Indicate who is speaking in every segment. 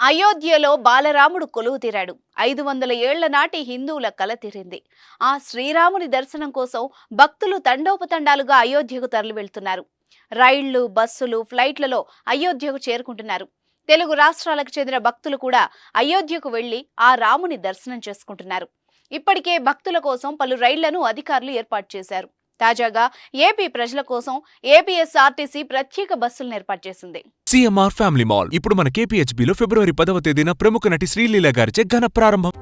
Speaker 1: అయోధ్యలో బాలరాముడు కొలువు తీరాడు. ఐదు వందల ఏళ్ళ నాటి హిందువుల కల తీరింది. ఆ శ్రీరాముని దర్శనం కోసం భక్తులు తండోపతండాలుగా అయోధ్యకు తరలి వెళ్తున్నారు రైళ్ళు బస్సులు ఫ్లైట్లలో అయోధ్యకు చేరుకుంటున్నారు. తెలుగు రాష్ట్రాలకు చెందిన భక్తులు కూడా అయోధ్యకు వెళ్ళి ఆ రాముని దర్శనం చేసుకుంటున్నారు. ఇప్పటికే భక్తుల కోసం పలు రైళ్ళను అధికారులు ఏర్పాటు చేశారు. తాజాగా ఏపీ ప్రజల కోసం ఏపీఎస్ఆర్టీసీ ప్రత్యేక బస్సులను ఏర్పాటు చేసింది.
Speaker 2: CMR family mall. ఇప్పుడు మన కేపీహెచ్బిలో ఫిబ్రవరి పదవ తేదీన ప్రముఖ నటి శ్రీలీల గారిచే ఘన ప్రారంభం.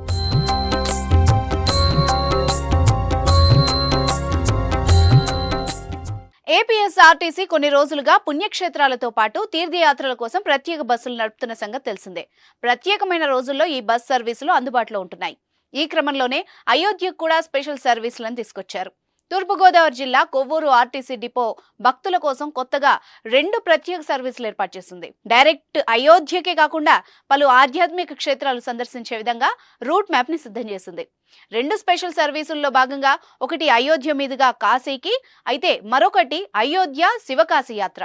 Speaker 1: ఏపీఎస్ఆర్టీసీ కొన్ని రోజులుగా పుణ్యక్షేత్రాలతో పాటు తీర్థయాత్రల కోసం ప్రత్యేక బస్సులు నడుపుతున్న సంగతి తెలిసిందే. ప్రత్యేకమైన రోజుల్లో ఈ బస్ సర్వీసులు అందుబాటులో ఉంటున్నాయి. ఈ క్రమంలోనే అయోధ్యకు కూడా స్పెషల్ సర్వీసులను తీసుకొచ్చారు. తూర్పుగోదావరి జిల్లా కొవ్వూరు ఆర్టీసీ డిపో భక్తుల కోసం కొత్తగా రెండు ప్రత్యేక సర్వీసులు ఏర్పాటు చేసింది. డైరెక్ట్ అయోధ్యకే కాకుండా పలు ఆధ్యాత్మిక క్షేత్రాలు సందర్శించే విధంగా రూట్ మ్యాప్ని సిద్ధం చేసింది. రెండు స్పెషల్ సర్వీసుల్లో భాగంగా ఒకటి అయోధ్య మీదుగా కాశీకి అయితే మరొకటి అయోధ్య శివకాశీ యాత్ర.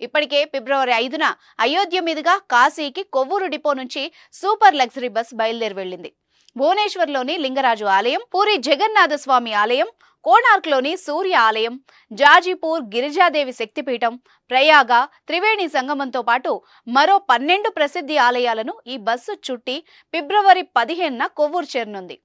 Speaker 1: ఇప్పటికే ఫిబ్రవరి ఐదున అయోధ్య మీదుగా కాశీకి కొవ్వూరు డిపో నుంచి సూపర్ లగ్జరీ బస్ బయలుదేరి వెళ్ళింది. భువనేశ్వర్లోని లింగరాజు ఆలయం పూరి జగన్నాథ స్వామి ఆలయం కోణార్క్లోని సూర్య ఆలయం జాజీపూర్ గిరిజాదేవి శక్తిపీఠం ప్రయాగ త్రివేణి సంగమంతో పాటు మరో పన్నెండు ప్రసిద్ధి ఆలయాలను ఈ బస్సు చుట్టి ఫిబ్రవరి పదిహేనున కొవ్వూరు చేరనుంది.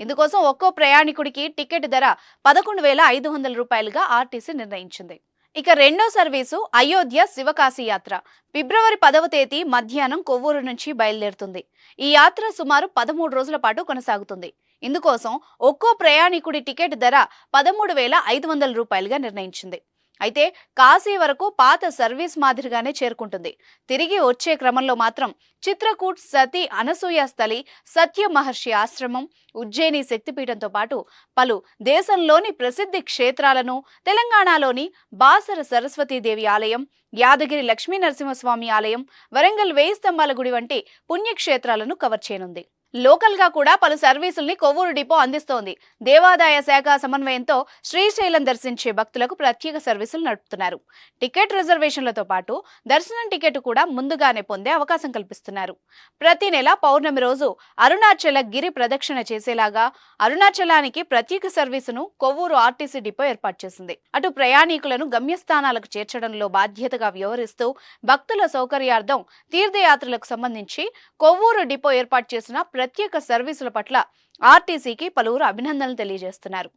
Speaker 1: ఇందుకోసం ఒక్కో ప్రయాణికుడికి టికెట్ ధర పదకొండు వేల ఐదు వందల రూపాయలుగా ఆర్టీసీ నిర్ణయించింది. ఇక రెండో సర్వీసు అయోధ్య శివకాశీ యాత్ర. ఫిబ్రవరి పదవ తేదీ మధ్యాహ్నం కొవ్వూరు నుంచి బయలుదేరుతుంది. ఈ యాత్ర సుమారు పదమూడు రోజుల పాటు కొనసాగుతుంది. ఇందుకోసం ఒక్కో ప్రయాణికుడి టికెట్ ధర పదమూడు వేల ఐదు వందల రూపాయలుగా నిర్ణయించింది. అయితే కాశీ వరకు పాత సర్వీస్ మాదిరిగానే చేరుకుంటుంది. తిరిగి వచ్చే క్రమంలో మాత్రం చిత్రకూట్ సతీ అనసూయ స్థలి సత్య మహర్షి ఆశ్రమం ఉజ్జయిని శక్తిపీఠంతో పాటు పలు దేశంలోని ప్రసిద్ధి క్షేత్రాలను తెలంగాణలోని బాసర సరస్వతీదేవి ఆలయం యాదగిరి లక్ష్మీ నరసింహస్వామి ఆలయం వరంగల్ వేయి స్తంభాల గుడి వంటి పుణ్యక్షేత్రాలను కవర్ చేయనుంది. లోకల్గా కూడా పలు సర్వీసుల్ని కొవ్వూరు డిపో అందిస్తోంది. దేవాదాయ శాఖ సమన్వయంతో శ్రీశైలం దర్శించే భక్తులకు ప్రత్యేక సర్వీసులు నడుపుతున్నారు. టికెట్ రిజర్వేషన్లతో పాటు దర్శనం టికెట్ కూడా ముందుగానే పొందే అవకాశం కల్పిస్తున్నారు. ప్రతి నెల పౌర్ణమి రోజు అరుణాచల గిరి ప్రదక్షిణ చేసేలాగా అరుణాచలానికి ప్రత్యేక సర్వీసును కొవ్వూరు ఆర్టీసీ డిపో ఏర్పాటు చేసింది. అటు ప్రయాణికులను గమ్యస్థానాలకు చేర్చడంలో బాధ్యతగా వ్యవహరిస్తూ భక్తుల సౌకర్యార్థం తీర్థయాత్రలకు సంబంధించి కొవ్వూరు డిపో ఏర్పాటు చేసిన ప్రత్యేక సర్వీసుల పట్ల ఆర్టీసీకి పలువురు అభినందనలు తెలియజేస్తున్నారు.